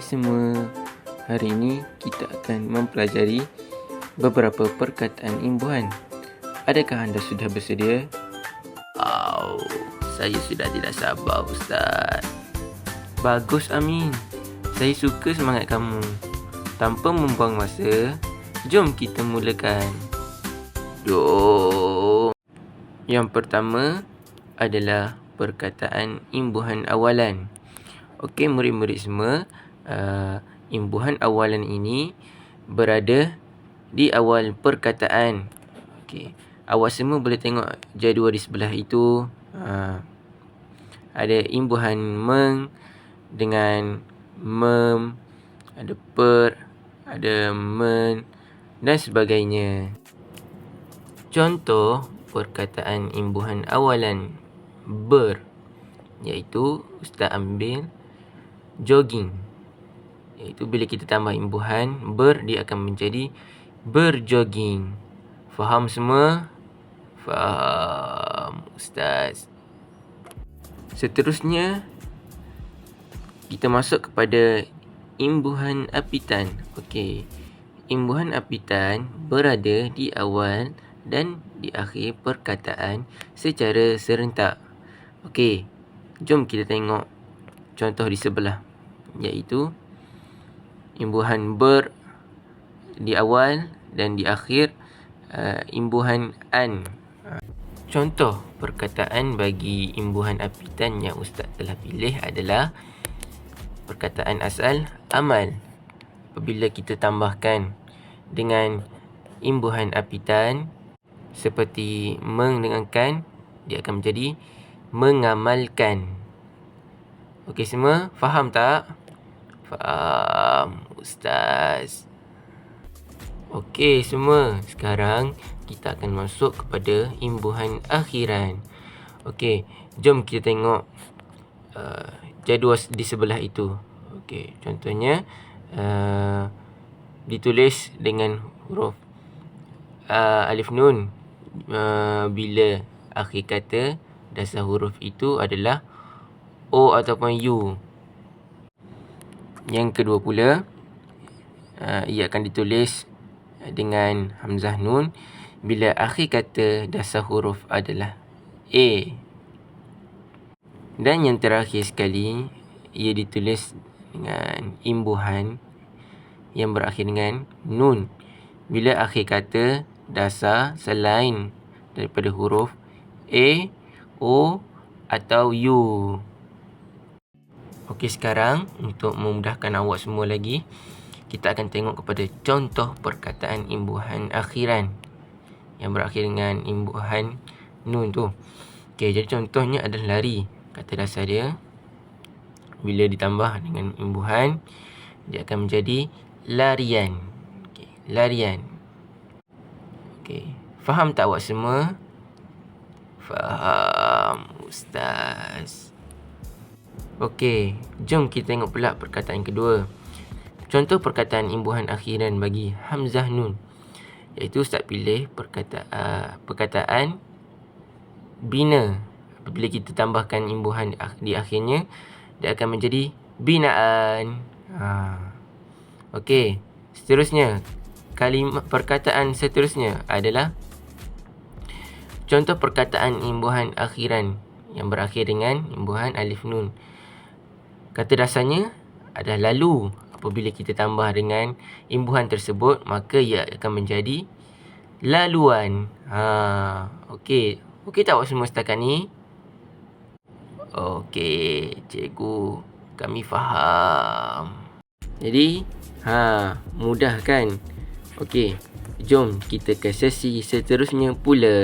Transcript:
Semua hari ini kita akan mempelajari beberapa perkataan imbuhan. Adakah anda sudah bersedia? Oh, saya sudah tidak sabar Ustaz. Bagus Amin. Saya suka semangat kamu. Tanpa membuang masa, jom kita mulakan. Jom. Yang pertama adalah perkataan imbuhan awalan. Okey, murid-murid semua, uh, imbuhan awalan ini berada di awal perkataan. Okey. Awak semua boleh tengok jadual di sebelah itu. Uh, ada imbuhan meng dengan mem, ada per, ada men dan sebagainya. Contoh perkataan imbuhan awalan ber iaitu ustaz ambil jogging iaitu bila kita tambah imbuhan ber dia akan menjadi berjogging. Faham semua? Faham ustaz. Seterusnya kita masuk kepada imbuhan apitan. Okey. Imbuhan apitan berada di awal dan di akhir perkataan secara serentak. Okey. Jom kita tengok contoh di sebelah iaitu imbuhan ber di awal dan di akhir uh, imbuhan an. Contoh perkataan bagi imbuhan apitan yang ustaz telah pilih adalah perkataan asal amal. Apabila kita tambahkan dengan imbuhan apitan seperti meng dengan kan, dia akan menjadi mengamalkan. Okey semua, faham tak? Faham, Ustaz. Okey semua, sekarang kita akan masuk kepada imbuhan akhiran. Okey, jom kita tengok uh, jadual di sebelah itu. Okey, contohnya uh, ditulis dengan huruf uh, alif nun uh, bila akhir kata dasar huruf itu adalah o ataupun u. Yang kedua pula uh, ia akan ditulis dengan hamzah nun bila akhir kata dasar huruf adalah a. Dan yang terakhir sekali ia ditulis dengan imbuhan yang berakhir dengan nun bila akhir kata dasar selain daripada huruf a, o atau u. Okey sekarang untuk memudahkan awak semua lagi kita akan tengok kepada contoh perkataan imbuhan akhiran yang berakhir dengan imbuhan nun tu. Okey jadi contohnya adalah lari. Kata dasar dia bila ditambah dengan imbuhan dia akan menjadi larian. Okey, larian. Okey, faham tak awak semua? Faham, ustaz. Okey, jom kita tengok pula perkataan kedua. Contoh perkataan imbuhan akhiran bagi hamzah nun. Iaitu ustaz pilih perkataan uh, perkataan bina. Apabila kita tambahkan imbuhan di akhirnya, dia akan menjadi binaan. Ha. Okey, seterusnya kalimat perkataan seterusnya adalah contoh perkataan imbuhan akhiran yang berakhir dengan imbuhan alif nun. Kata dasarnya adalah lalu. Apabila kita tambah dengan imbuhan tersebut, maka ia akan menjadi laluan. Ha, okey. Okey tak awak semua setakat ni? Okey, cikgu. Kami faham. Jadi, ha, mudah kan? Okey. Jom kita ke sesi seterusnya pula.